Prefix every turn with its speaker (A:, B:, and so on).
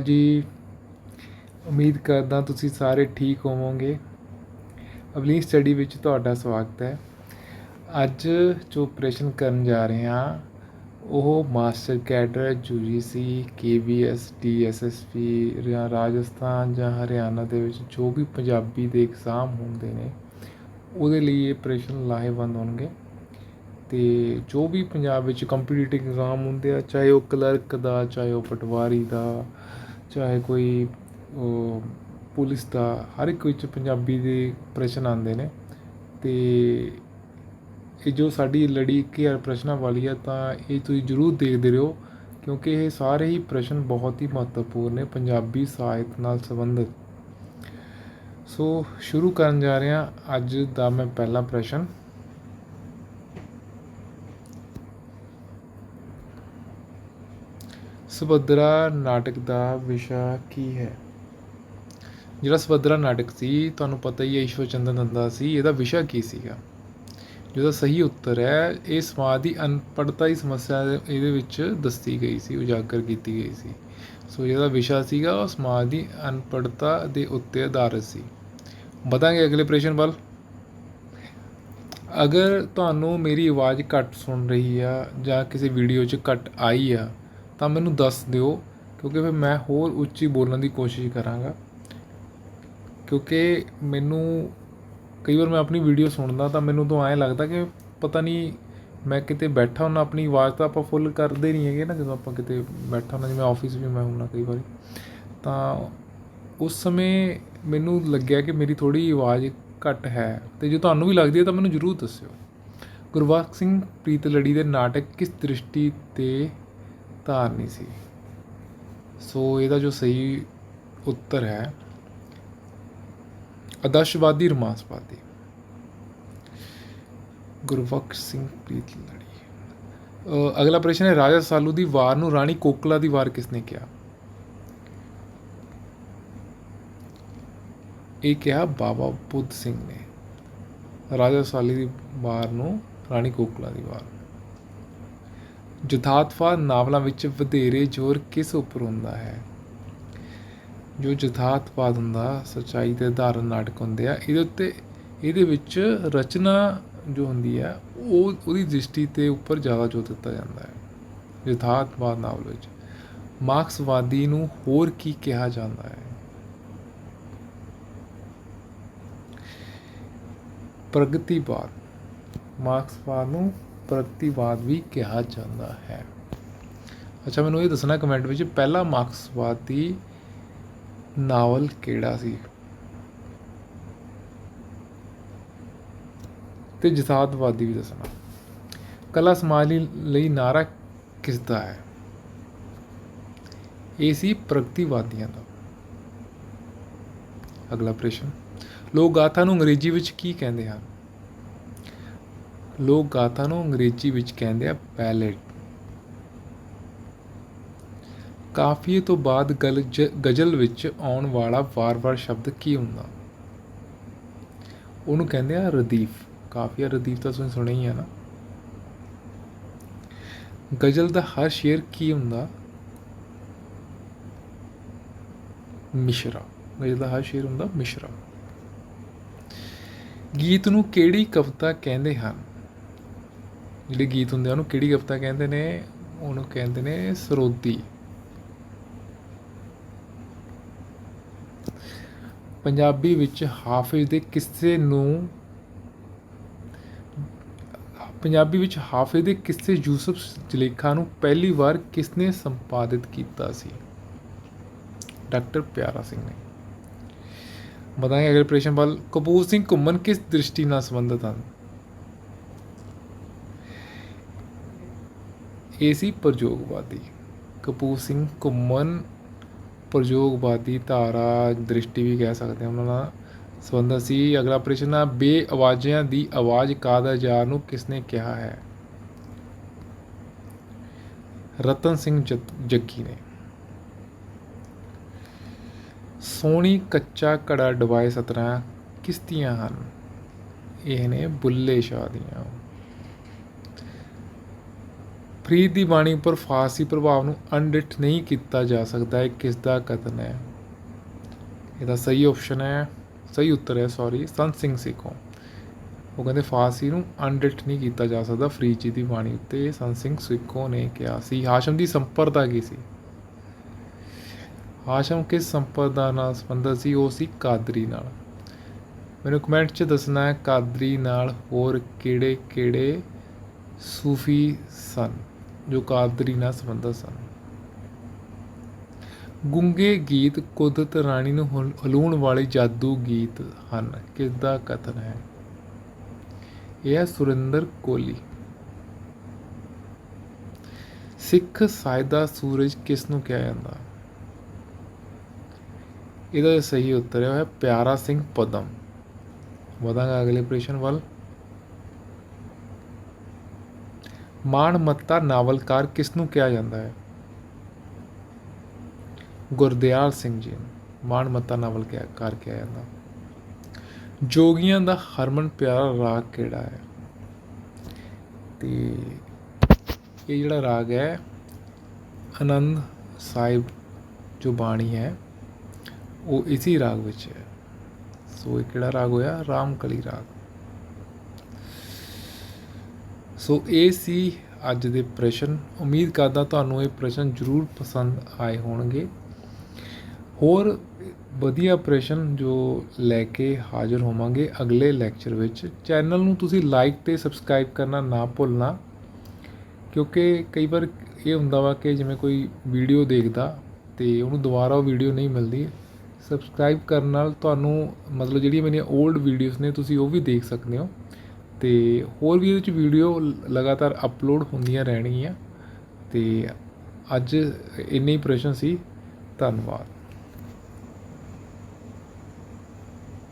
A: ਜੀ। ਉਮੀਦ ਕਰਦਾ ਤੁਸੀਂ ਸਾਰੇ ਠੀਕ ਹੋਵੋਗੇ। ਅਗਲੀ ਸਟੱਡੀ ਵਿੱਚ ਤੁਹਾਡਾ ਸਵਾਗਤ ਹੈ। ਅੱਜ ਜੋ ਪ੍ਰਸ਼ਨ ਕਰਨ ਜਾ ਰਹੇ ਹਾਂ, ਉਹ master cadre UGC KBS DSSP ਜਾਂ ਰਾਜਸਥਾਨ ਜਾਂ ਹਰਿਆਣਾ ਦੇ ਵਿੱਚ ਜੋ ਵੀ ਪੰਜਾਬੀ ਦੇ ਐਗਜ਼ਾਮ ਹੁੰਦੇ ਨੇ, ਉਹਦੇ ਲਈ ਇਹ ਪ੍ਰਸ਼ਨ ਲਾਹੇਵੰਦ ਹੋਣਗੇ। ਤੇ ਜੋ ਵੀ ਪੰਜਾਬ ਵਿੱਚ ਕੰਪੀਟੀਟਿਵ ਐਗਜ਼ਾਮ ਹੁੰਦੇ ਆ, ਚਾਹੇ ਉਹ ਕਲਰਕ ਦਾ, ਚਾਹੇ ਉਹ ਪਟਵਾਰੀ ਦਾ ਚਾਹੇ ਕੋਈ ਉਹ ਪੁਲਿਸ ਦਾ, ਹਰ ਇੱਕ ਵਿੱਚ ਪੰਜਾਬੀ ਦੇ ਪ੍ਰਸ਼ਨ ਆਉਂਦੇ ਨੇ ਅਤੇ ਇਹ ਜੋ ਸਾਡੀ ਲੜੀ 1000 ਪ੍ਰਸ਼ਨਾਂ ਵਾਲੀ ਆ, ਤਾਂ ਇਹ ਤੁਸੀਂ ਜ਼ਰੂਰ ਦੇਖਦੇ ਰਹੋ ਕਿਉਂਕਿ ਇਹ ਸਾਰੇ ਹੀ ਪ੍ਰਸ਼ਨ ਬਹੁਤ ਹੀ ਮਹੱਤਵਪੂਰਨ ਨੇ, ਪੰਜਾਬੀ ਸਾਹਿਤ ਨਾਲ ਸੰਬੰਧਿਤ। ਸੋ, ਸ਼ੁਰੂ ਕਰਨ ਜਾ ਰਹੇ ਹਾਂ ਅੱਜ ਦਾ ਮੈਂ ਪਹਿਲਾ ਪ੍ਰਸ਼ਨ। ਸੁਭਦਰਾ ਨਾਟਕ ਦਾ ਵਿਸ਼ਾ ਕੀ ਹੈ? ਜਿਹੜਾ ਸੁਭਦਰਾ ਨਾਟਕ ਸੀ, ਤੁਹਾਨੂੰ ਪਤਾ ਹੀ ਹੈ ਈਸ਼ਵਰ ਚੰਦਰ ਨੰਦਾ ਸੀ, ਇਹਦਾ ਵਿਸ਼ਾ ਕੀ ਸੀਗਾ? ਜਿਹਦਾ ਸਹੀ ਉੱਤਰ ਹੈ, ਇਹ ਸਮਾਜ ਦੀ ਅਨਪੜ੍ਹਤਾ ਦੀ ਸਮੱਸਿਆ ਇਹਦੇ ਵਿੱਚ ਦੱਸੀ ਗਈ ਸੀ, ਉਜਾਗਰ ਕੀਤੀ ਗਈ ਸੀ। ਸੋ ਜਿਹਦਾ ਵਿਸ਼ਾ ਸੀਗਾ, ਉਹ ਸਮਾਜ ਦੀ ਅਨਪੜ੍ਹਤਾ ਦੇ ਉੱਤੇ ਆਧਾਰਿਤ ਸੀ। ਵਧਾਂਗੇ ਅਗਲੇ ਪ੍ਰਸ਼ਨ ਵੱਲ। ਅਗਰ ਤੁਹਾਨੂੰ ਮੇਰੀ ਆਵਾਜ਼ ਘੱਟ ਸੁਣ ਰਹੀ ਆ ਜਾਂ ਕਿਸੇ ਵੀਡੀਓ 'ਚ ਘੱਟ ਆਈ ਆ ਤਾਂ ਮੈਨੂੰ ਦੱਸ ਦਿਓ, ਕਿਉਂਕਿ ਫਿਰ ਮੈਂ ਹੋਰ ਉੱਚੀ ਬੋਲਣ ਦੀ ਕੋਸ਼ਿਸ਼ ਕਰਾਂਗਾ। ਕਿਉਂਕਿ ਮੈਨੂੰ ਕਈ ਵਾਰ ਮੈਂ ਆਪਣੀ ਵੀਡੀਓ ਸੁਣਦਾ ਤਾਂ ਮੈਨੂੰ ਤਾਂ ਐਂ ਲੱਗਦਾ ਕਿ ਪਤਾ ਨਹੀਂ ਮੈਂ ਕਿਤੇ ਬੈਠਾ ਹੁੰਦਾ, ਆਪਣੀ ਆਵਾਜ਼ ਤਾਂ ਆਪਾਂ ਫੁੱਲ ਕਰਦੇ ਨਹੀਂ ਹੈਗੇ ਨਾ, ਜਦੋਂ ਆਪਾਂ ਕਿਤੇ ਬੈਠਾ ਹੁੰਦਾ, ਜਿਵੇਂ ਆਫਿਸ ਵੀ ਮੈਂ ਹੁੰਦਾ ਕਈ ਵਾਰੀ। ਤਾਂ ਉਸ ਸਮੇਂ ਮੈਨੂੰ ਲੱਗਿਆ ਕਿ ਮੇਰੀ ਥੋੜੀ ਆਵਾਜ਼ ਘੱਟ ਹੈ ਤੇ ਜੇ ਤੁਹਾਨੂੰ ਵੀ ਲੱਗਦੀ ਹੈ ਤਾਂ ਮੈਨੂੰ ਜ਼ਰੂਰ ਦੱਸਿਓ। ਗੁਰਬਖਸ਼ ਸਿੰਘ ਪ੍ਰੀਤ ਲੜੀ ਦੇ ਨਾਟਕ ਕਿਸ ਦ੍ਰਿਸ਼ਟੀ ਤੇ ਧਾਰਨੀ ਸੀ। ਸੋ ਇਹਦਾ ਜੋ ਸਹੀ ਉੱਤਰ ਹੈ, ਆਦਰਸ਼ਵਾਦੀ ਰਮਾਸਵਾਦੀ। ਗੁਰਬਖਸ਼ ਸਿੰਘ ਪ੍ਰੀਤ ਲੜੀ। ਅਗਲਾ ਪ੍ਰਸ਼ਨ ਹੈ, ਰਾਜਾ ਸਾਲੂ ਦੀ ਵਾਰ ਨੂੰ ਰਾਣੀ ਕੋਕਲਾ ਦੀ ਵਾਰ ਕਿਸਨੇ ਕਿਹਾ? ਇਹ ਕਿਹਾ, ਬਾਬਾ ਬੁੱਧ ਸਿੰਘ ਨੇ। ਰਾਜਾ ਸਾਲੀ ਦੀ ਵਾਰ ਨੂੰ ਰਾਣੀ ਕੋਕਲਾ ਦੀ ਵਾਰ। ਜਥਾਤਵਾਦ ਨਾਵਲਾਂ ਵਿੱਚ ਵਧੇਰੇ ਜ਼ੋਰ ਕਿਸ ਉੱਪਰ ਹੁੰਦਾ ਹੈ? ਜੋ ਜਥਾਤਵਾਦ ਹੁੰਦਾ, ਸਚਾਈ ਤੇ ਆਧਾਰਿਤ ਨਾਟਕ ਹੁੰਦੇ ਆ, ਇਹਦੇ ਉੱਤੇ ਇਹਦੇ ਵਿੱਚ ਰਚਨਾ ਜੋ ਹੁੰਦੀ ਹੈ, ਉਹ ਉਹਦੀ ਦ੍ਰਿਸ਼ਟੀ ਤੇ ਉੱਪਰ ਜ਼ਿਆਦਾ ਜ਼ੋਰ ਦਿੱਤਾ ਜਾਂਦਾ ਹੈ ਜਥਾਤਵਾਦ ਨਾਵਲ ਵਿੱਚ। ਮਾਰਕਸਵਾਦੀ ਨੂੰ ਹੋਰ ਕੀ ਕਿਹਾ ਜਾਂਦਾ ਹੈ? ਪ੍ਰਗਤੀਵਾਦ। ਮਾਰਕਸਵਾਦ ਨੂੰ ਪ੍ਰਗਤੀਵਾਦ ਵੀ ਕਿਹਾ ਜਾਂਦਾ ਹੈ। ਅੱਛਾ, ਮੈਨੂੰ ਇਹ ਦੱਸਣਾ ਕਮੈਂਟ ਵਿੱਚ ਪਹਿਲਾ ਮਾਰਕਸਵਾਦੀ ਨਾਵਲ ਕਿਹੜਾ ਸੀ? ਤੇ ਜਥਾਤਵਾਦੀ ਵੀ ਦੱਸਣਾ। ਕਲਾ ਸਮਾਜ ਲਈ- ਲਈ ਨਾਰਾ ਕਿਸ ਦਾ ਹੈ? ਇਹ ਸੀ ਪ੍ਰਗਤੀਵਾਦੀਆਂ ਦਾ। ਅਗਲਾ ਪ੍ਰਸ਼ਨ। ਲੋਕ ਗਾਥਾ ਨੂੰ ਅੰਗਰੇਜ਼ੀ ਵਿੱਚ ਕੀ ਕਹਿੰਦੇ ਹਨ? ਲੋਕ ਗਾਥਾ ਨੂੰ ਅੰਗਰੇਜ਼ੀ ਵਿੱਚ ਕਹਿੰਦੇ ਆ ਬੈਲਡ ਕਾਫੀਏ ਤੋਂ ਬਾਅਦ ਗਲ- ਜ- ਗਜ਼ਲ ਵਿੱਚ ਆਉਣ ਵਾਲਾ ਵਾਰ-ਵਾਰ ਸ਼ਬਦ ਕੀ ਹੁੰਦਾ? ਉਹਨੂੰ ਕਹਿੰਦੇ ਆ ਰਦੀਫ। ਕਾਫੀਆ ਰਦੀਫ ਤਾਂ ਤੁਸੀਂ ਸੁਣਿਆ ਹੀ ਹੈ ਨਾ। ਗਜ਼ਲ ਦਾ ਹਰ ਸ਼ੇਰ ਕੀ ਹੁੰਦਾ? ਮਿਸ਼ਰਾ। ਗਜ਼ਲ ਦਾ ਹਰ ਸ਼ੇਰ ਹੁੰਦਾ ਮਿਸ਼ਰਾ। ਗੀਤ ਨੂੰ ਕਿਹੜੀ ਕਵਿਤਾ ਕਹਿੰਦੇ ਹਨ? ਜਿਹੜੇ ਗੀਤ ਹੁੰਦੇ ਆ, ਉਹਨੂੰ ਕਿਹੜੀ ਕਵਿਤਾ ਕਹਿੰਦੇ ਨੇ? ਉਹਨੂੰ ਕਹਿੰਦੇ ਨੇ ਸਰੋਦੀ ਪੰਜਾਬੀ ਵਿੱਚ ਹਾਫਿਜ਼ ਦੇ ਕਿੱਸੇ ਨੂੰ ਪੰਜਾਬੀ ਵਿੱਚ ਹਾਫਿਜ਼ ਦੇ ਕਿੱਸੇ ਯੂਸਫ ਜਲੇਖਾ ਨੂੰ ਪਹਿਲੀ ਵਾਰ ਕਿਸਨੇ ਸੰਪਾਦਿਤ ਕੀਤਾ ਸੀ? ਡਾਕਟਰ ਪਿਆਰਾ ਸਿੰਘ ਨੇ। ਬਤਾएं ਅਗਲੇ ਪ੍ਰਸ਼ਨ ਵੱਲ। ਕਪੂਰ ਸਿੰਘ ਘੁੰਮਣ ਕਿਸ ਦ੍ਰਿਸ਼ਟੀ ਨਾਲ ਸੰਬੰਧਿਤ ਹਨ? ਇਹ ਸੀ ਪ੍ਰਯੋਗਵਾਦੀ, ਕਪੂਰ ਸਿੰਘ ਘੁੰਮਣ ਪ੍ਰਯੋਗਵਾਦੀ ਧਾਰਾ ਦ੍ਰਿਸ਼ਟੀ ਵੀ ਕਹਿ ਸਕਦੇ ਹਾਂ ਉਹਨਾਂ ਦਾ ਸੰਬੰਧਿਤ ਸੀ ਅਗਲਾ ਪ੍ਰਸ਼ਨ ਆ ਬੇਆਵਾਜ਼ਿਆਂ ਦੀ ਆਵਾਜ਼ ਕਾਦਰ ਜਾਰ ਨੂੰ ਕਿਸਨੇ ਕਿਹਾ ਹੈ? ਰਤਨ ਸਿੰਘ ਜੱਗੀ ਨੇ। ਸੋਹਣੀ ਕੱਚਾ ਘੜਾ ਡਵਾਏ ਸਤਰਾਂ ਕਿਸ ਦੀਆਂ ਹਨ? ਇਹ ਨੇ ਬੁੱਲੇ ਸ਼ਾਹ ਦੀਆਂ। ਫਰੀਦ ਦੀ ਬਾਣੀ ਉੱਪਰ ਫਾਰਸੀ ਪ੍ਰਭਾਵ ਨੂੰ ਅਣਡਿੱਠ ਨਹੀਂ ਕੀਤਾ ਜਾ ਸਕਦਾ ਇਹ ਕਿਸ ਦਾ ਕਥਨ ਹੈ? ਇਹਦਾ ਸਹੀ ਆਪਸ਼ਨ ਹੈ, ਸਹੀ ਉੱਤਰ ਹੈ ਸੌਰੀ ਸੰਤ ਸਿੰਘ ਸਿੱਖੋ। ਉਹ ਕਹਿੰਦੇ ਫਾਰਸੀ ਨੂੰ ਅਣਡਿੱਠ ਨਹੀਂ ਕੀਤਾ ਜਾ ਸਕਦਾ ਫਰੀਦ ਜੀ ਦੀ ਬਾਣੀ ਉੱਤੇ ਸੰਤ ਸਿੰਘ ਸਿੱਖੋ ਨੇ ਕਿਹਾ ਸੀ, ਹਾਸ਼ਮ ਦੀ ਸੰਪਰਦਾ ਕੀ ਸੀ? ਹਾਸ਼ਮ ਕਿਸ ਸੰਪਰਦਾ ਨਾਲ ਸੰਬੰਧਿਤ ਸੀ? ਉਹ ਸੀ ਕਾਦਰੀ ਨਾਲ। ਮੈਨੂੰ ਕਮੈਂਟ 'ਚ ਦੱਸਣਾ ਹੈ, ਕਾਦਰੀ ਨਾਲ ਹੋਰ ਕਿਹੜੇ ਕਿਹੜੇ ਸੂਫੀ ਸਨ? ਜੋ ਕਾਦਰੀ ਨਾਲ ਸੰਬੰਧਿਤ ਸਨ। ਗੁੰਗੇ ਗੀਤ ਕੁਦਰਤ ਰਾਣੀ ਨੂੰ ਹਲੂਣ ਵਾਲੇ ਜਾਦੂ ਗੀਤ ਹਨ। ਕਿਸ ਦਾ ਕਥਨ ਹੈ? ਇਹ ਹੈ ਸੁਰਿੰਦਰ ਕੋਹਲੀ ਸਿੱਖ ਸਾਇਦਾ ਸੂਰਜ ਕਿਸ ਨੂੰ ਕਿਹਾ ਜਾਂਦਾ? ਇਹਦਾ ਸਹੀ ਉੱਤਰ ਹੈ ਪਿਆਰਾ ਸਿੰਘ ਪਦਮ। ਵਧਾਂਗਾ ਅਗਲੇ ਪ੍ਰਸ਼ਨ ਵੱਲ। ਮਾਣ ਮੱਤਾ ਨਾਵਲਕਾਰ ਕਿਸ ਨੂੰ ਕਿਹਾ ਜਾਂਦਾ ਹੈ? ਗੁਰਦਿਆਲ ਸਿੰਘ ਜੀ ਨੂੰ ਮਾਣ ਮੱਤਾ ਨਾਵਲਕਾਰ ਕਿਹਾ ਜਾਂਦਾ। ਜੋਗੀਆਂ ਦਾ ਹਰਮਨ ਪਿਆਰਾ ਰਾਗ ਕਿਹੜਾ ਹੈ? ਤੇ ਇਹ ਜਿਹੜਾ ਰਾਗ ਹੈ, ਆਨੰਦ ਸਾਹਿਬ ਜੋ ਬਾਣੀ ਹੈ, ਉਹ ਇਸੇ ਰਾਗ ਵਿੱਚ ਹੈ। ਸੋ ਇਹ ਕਿਹੜਾ ਰਾਗ ਹੋਇਆ? ਰਾਮਕਲੀ ਰਾਗ। ਸੋ ਇਹ ਸੀ ਅੱਜ ਦੇ ਪ੍ਰਸ਼ਨ। ਉਮੀਦ ਕਰਦਾ ਤੁਹਾਨੂੰ ਇਹ ਪ੍ਰਸ਼ਨ ਜ਼ਰੂਰ ਪਸੰਦ ਆਏ ਹੋਣਗੇ। ਹੋਰ ਵਧੀਆ ਪ੍ਰਸ਼ਨ ਜੋ ਲੈ ਕੇ ਹਾਜ਼ਰ ਹੋਵਾਂਗੇ ਅਗਲੇ ਲੈਕਚਰ ਵਿੱਚ। ਚੈਨਲ ਨੂੰ ਤੁਸੀਂ ਲਾਈਕ ਤੇ ਸਬਸਕ੍ਰਾਈਬ ਕਰਨਾ ਨਾ ਭੁੱਲਣਾ, ਕਿਉਂਕਿ ਕਈ ਵਾਰ ਇਹ ਹੁੰਦਾ ਵਾ ਕਿ ਜਿਵੇਂ ਕੋਈ ਵੀਡੀਓ ਦੇਖਦਾ ਤੇ ਉਹਨੂੰ ਦੁਬਾਰਾ ਉਹ ਵੀਡੀਓ ਨਹੀਂ ਮਿਲਦੀ। ਸਬਸਕ੍ਰਾਈਬ ਕਰਨ ਨਾਲ ਤੁਹਾਨੂੰ ਮਤਲਬ ਜਿਹੜੀਆਂ ਮੇਰੀਆਂ 올ਡ ਵੀਡੀਓਜ਼ ਨੇ ਤੁਸੀਂ ਉਹ ਵੀ ਦੇਖ ਸਕਦੇ ਹੋ। ਅਤੇ ਹੋਰ ਵੀ ਇਹਦੇ 'ਚ ਵੀਡੀਓ ਲਗਾਤਾਰ ਅਪਲੋਡ ਹੁੰਦੀਆਂ ਰਹਿਣਗੀਆਂ ਅਤੇ ਅੱਜ ਇੰਨੇ ਹੀ ਪ੍ਰਸ਼ਨ ਸੀ, ਧੰਨਵਾਦ।